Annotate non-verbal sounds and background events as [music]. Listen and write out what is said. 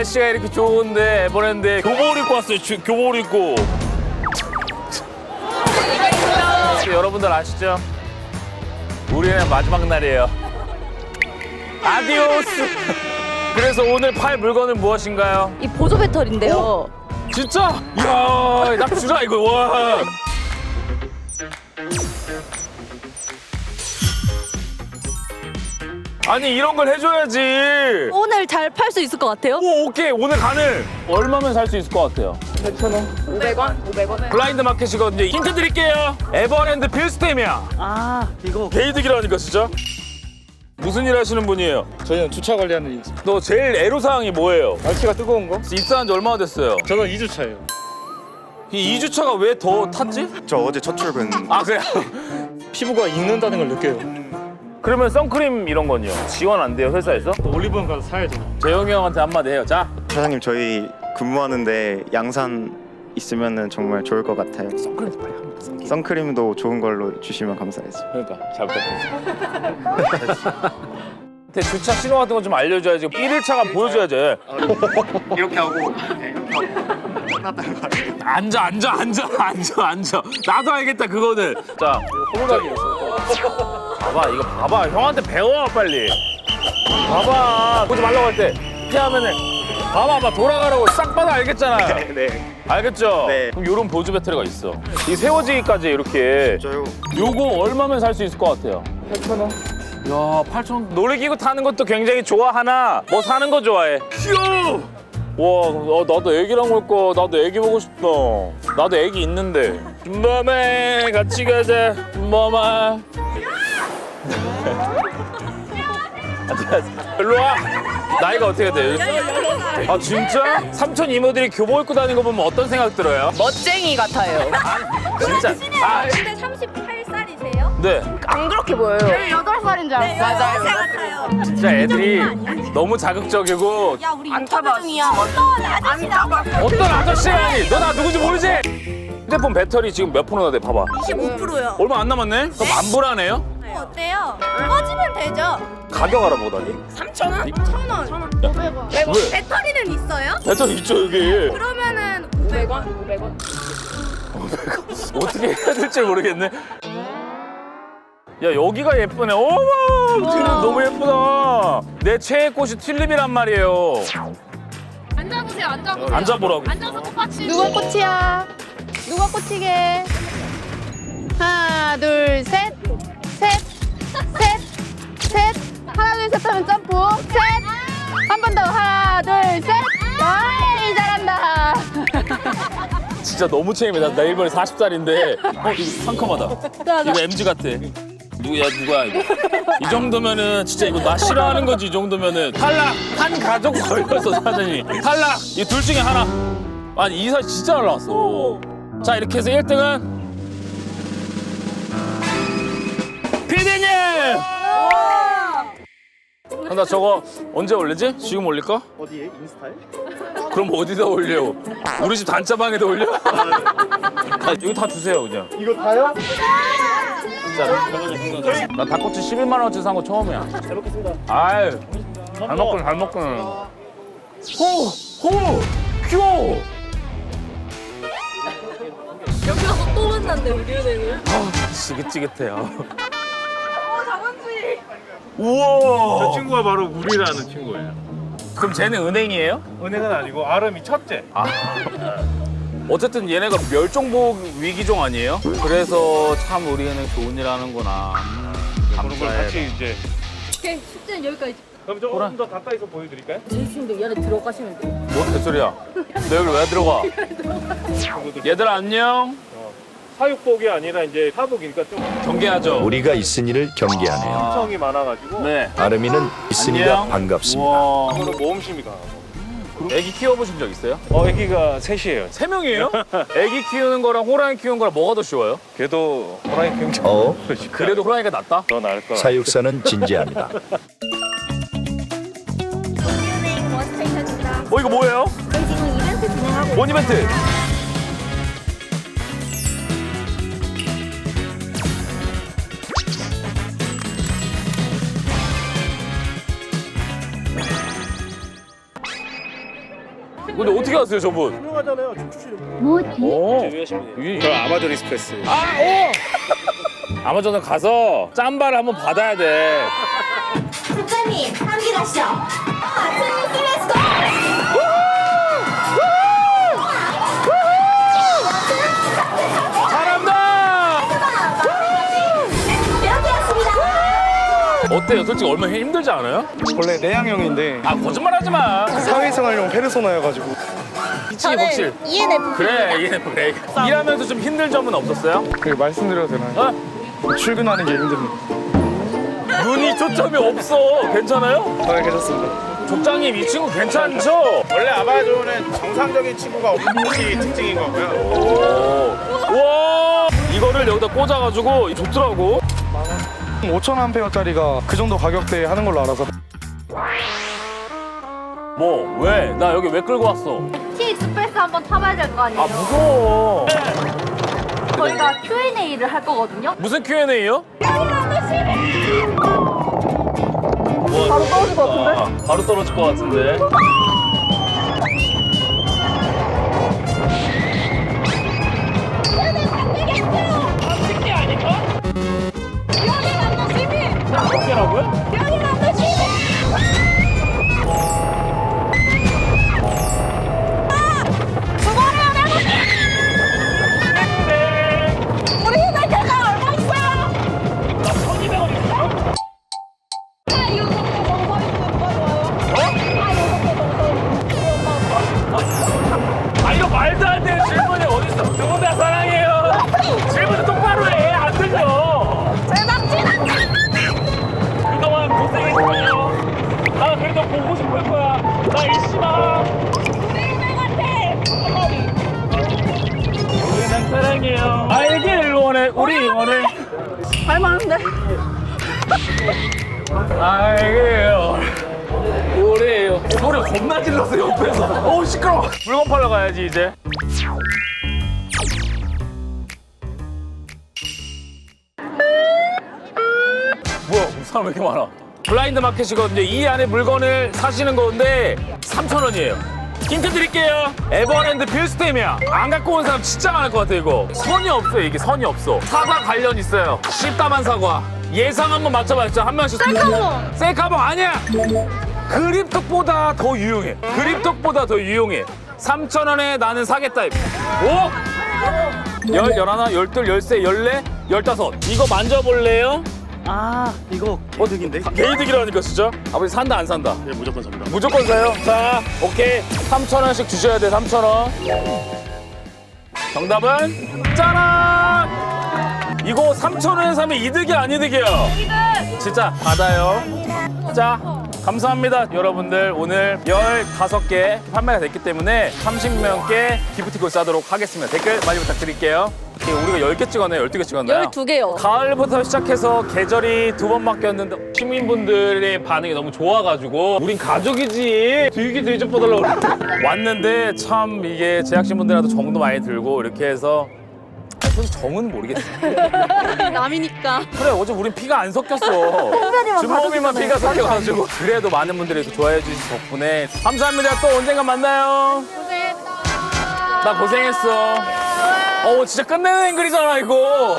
날씨가 이렇게 좋은데 에버랜드에 교복을 입고 왔어요. 주- 교복을 입고. [laughs] 여러분들 아시죠? 우리는 마지막 날이에요. 아디오스. [laughs] 그래서 오늘 팔 물건은 무엇인가요? 이 보조 배터리인데요. 진짜? 이야, 나 주라 이거. 와. 아니 이런 걸 해줘야지. 오늘 잘 팔 수 있을 것 같아요. 오 오케이 오늘 가능. 얼마면 살 수 있을 것 같아요? 500원? 500원? 블라인드 마켓이거든요. 힌트 드릴게요. 에버랜드 필스템이야. 아 이거 게이득이라니까 진짜. 무슨 일 하시는 분이에요? 저희는 주차 관리하는 일. 너 제일 애로사항이 뭐예요? 날씨가 뜨거운 거? 입사한 지 얼마나 됐어요? 저는 2주차예요. 이 2주차가 왜 더 탔지? 저 어제 첫 출근 아 그래. 피부가 익는다는 걸 느껴요. 그러면 선크림 이런 건요? 지원 안 돼요 회사에서? 또 올리브영 가서 사야죠. 재영이 형한테 한마디 해요. 자, 사장님 저희 근무하는데 양산 있으면 정말 좋을 것 같아요. 선크림 빨리 한번 써. 선크림도 좋은 걸로 주시면 감사하겠습니다. 그러니까 잘 부탁드립니다. 근데 주차 신호 같은 거 좀 알려줘야지. 1일차가 보여줘야지. 이렇게 하고 앉아, 앉아, 앉아, 앉아, 앉아. 나도 알겠다 그거는. 자, 호물각이었어. 봐봐, 이거 봐봐. 형한테 배워 빨리. 봐봐. 보지 말라고 할 때. 피하면은. 봐봐, 봐 돌아가라고 싹 봐도 알겠잖아. [laughs] 네. 알겠죠? 네. 그럼 요런 보조 배터리가 있어. 이 세워지기까지 이렇게. 저요. 요거 얼마면 살 수 있을 것 같아요? 8,000원? 야, 8천 놀이기구 타는 것도 굉장히 좋아하나? 뭐 사는 거 좋아해? 귀여워! 와, 어, 나도 애기랑 올 거, 나도 애기 보고 싶다. 나도 애기 있는데. 준범아, 같이 가자. 준범아. 일로 와. 나이가 어떻게 돼? 아, 진짜? 삼촌 이모들이 교복 입고 다니는 거 보면 어떤 생각 들어요? 멋쟁이 같아요. 진짜. 아, 근데 38살이세요? 네. 안 그렇게 보여요. 18살인 줄 알았어요. 맞아요. 같아요. 진짜 애들이 너무 자극적이고 야, 우리 안 타봤어. 어떤 아저씨라고. 어떤 아저씨라니? 너 나 누군지 모르지? 핸드폰 배터리 지금 몇 프로나 돼? 봐봐. 25%요. 얼마 안 남았네? 그럼 만불하네요? 어때요? 꺼지면 되죠? 가격 알아보다니? 3,000원? 1,000원. 500원. 왜? 배터리는 있어요? 배터리 있죠 여기 그러면은 500원? 500원? 어떻게 해야 될지 모르겠네 야 여기가 예쁘네 어머 튤립 너무 예쁘다 내 최애 꽃이 튤립이란 말이에요 앉아보세요. 앉아보세요. 앉아보라고 앉아서 똑같이. 누가 꽃이야? 누가 꽃이게? 하나, 둘, 셋, 셋, 셋, 셋. 하나, 둘, 셋 하면 점프. 셋. 한 번 더. 하나, 둘, 셋. 어이, 잘한다. [laughs] 진짜 너무 체임이다 나 일본에 40살인데 어 이거 상큼하다 이거 MG 같아 누구야 누구야 이거 이 정도면은 진짜 이거 나 싫어하는 거지 이 정도면은 탈락 한 가족 걸렸어 사장님 탈락 이 둘 중에 하나 아니 이사 진짜 잘 나왔어 자 이렇게 해서 1등은 피디님 아, 나 저거 언제 올리지? 지금 올릴까? 어디에? 인스타에? 그럼 어디다 올려? 우리 집 단짜방에다 올려? 아, 이거 다 주세요 그냥 이거 다요? 진짜 나 닭꼬치 11만 원어치 산 거 처음이야 잘 먹겠습니다. 아유 잘 먹군 잘 먹군 호호 귀여워 여기 가서 또 만났네 우리 은행을. 아 지긋지긋해요. 우와 친구가 바로 우리라는 친구예요. 그럼 쟤는 은행이에요? 은행은 아니고 아름이 첫째. 아 어쨌든 얘네가 멸종보호 위기종 아니에요? 그래서 참 우리 은행 좋은 일 하는구나 음, 그런 걸 감사해 같이 이제. 오케이 숙제는 여기까지. 그럼 조금 더 가까이서 보여드릴까요? 제이슨도 이 안에 들어가시면 돼요. 뭔 개소리야 너 여기 왜 들어가 [laughs] 얘들아 안녕 사육복이 아니라 이제 사복이니까 좀 경계하죠 우리가 있으니를 경계하네요. 아, 청이 많아가지고 네 아름이는 있으니가 안녕. 반갑습니다. 우와. 서로 모험심이 강하고. 애기 키워보신 적 있어요? 어, 애기가 셋이에요. 세 명이에요? [laughs] 애기 키우는 거랑 호랑이 키우는 거랑 뭐가 더 쉬워요? 걔도 호랑이 경찰. 어? 그래도 호랑이가 낫다? 더 나을 거. 사육사는 진지합니다. 우리은행 원스테이션입니다. 어 이거 뭐예요? 저희 지금 이벤트 진행하고 뭔 이벤트? 근데 어떻게 아세요 저분? 유명하잖아요. 춤추시는 뭐지? 오. 저 아마존 익스프레스. 아, 오! 아마존에 가서 짬바를 한번 받아야 돼. 국장님 함께 가시죠. 같은 렛츠 어때요? 솔직히 얼마나 힘들지 않아요? 원래 내향형인데 아, 거짓말 하지 마. 사회생활용 페르소나여가지고 미치기 복실. ENF. 그래, ENF 그래. 일하면서 좀 힘든 점은 없었어요? 그 말씀드려도 되나요? 어? 출근하는 게 힘듭니다. 눈이 초점이 없어. 괜찮아요? 아, 괜찮습니다. 족장님, 이 친구 괜찮죠? 원래 아마존은 정상적인 친구가 없는 것이 특징인 거고요. 오. 와! 이거를 여기다 꽂아가지고 좋더라고. 5,000암페어짜리가 그 정도 가격대에 하는 걸로 알아서 뭐, 왜? 나 여기 왜 끌고 왔어? T 익스프레스 한번 타봐야 될 거 아니에요? 아, 무서워. 저희가 Q&A를 할 거거든요. 무슨 Q&A요? 바로 떨어질 것 같은데? 바로 떨어질 것 같은데. 할만한데? 알게요 우리요? 소리 겁나 질렀어 옆에서. 어우 시끄러워. 물건 팔러 가야지 이제. 뭐야 사람 왜 이렇게 많아? 블라인드 마켓이거든요. 이 안에 물건을 사시는 건데 3,000원이에요 힌트 드릴게요. 에버랜드 필스템이야. 안 갖고 온 사람 진짜 많을 것 같아 이거. 선이 없어요 이게 선이 없어. 사과 관련 있어요. 씹다만 사과. 예상 한번 맞춰봐 진짜 한 명씩 셀카봉. 셀카봉. 아니야. 그립톡보다 더 유용해. 그립톡보다 더 유용해. 3,000원에 나는 사겠다 오! 열, 열하나, 열둘, 열세, 열네, 열다섯. 이거 만져볼래요? 아. 이거 개득인데? 게이득이라니까 진짜? 아버지 산다 안 산다? 네 무조건 삽니다. 무조건 사요? 자 오케이. 3,000원씩 주셔야 돼 3,000원. 정답은 짜란! 이거 3,000원에 사면 이득이 안 이득이에요. 이득! 진짜 받아요. 자 감사합니다 여러분들 오늘 15개 판매가 됐기 때문에 30명께 기프티콘 싸도록 하겠습니다 댓글 많이 부탁드릴게요 오케이, 우리가 10개 찍었나요? 12개 찍었나요? 12개요. 가을부터 시작해서 계절이 두 번 바뀌었는데 시민분들의 반응이 너무 좋아가지고 우린 가족이지 뒤기 뒤집어달라고 그래. 왔는데 참 이게 제작진분들한테 정도 많이 들고 이렇게 해서 솔직히 정은 모르겠어 남이니까. 그래 어제 우린 피가 안 섞였어. 주먹이만 피가 섞여가지고. 그래도 많은 분들이 좋아해 주신 덕분에. 감사합니다. 또 언젠가 만나요. 고생했다. 나 고생했어. 어 진짜 끝내는 앵글이잖아 이거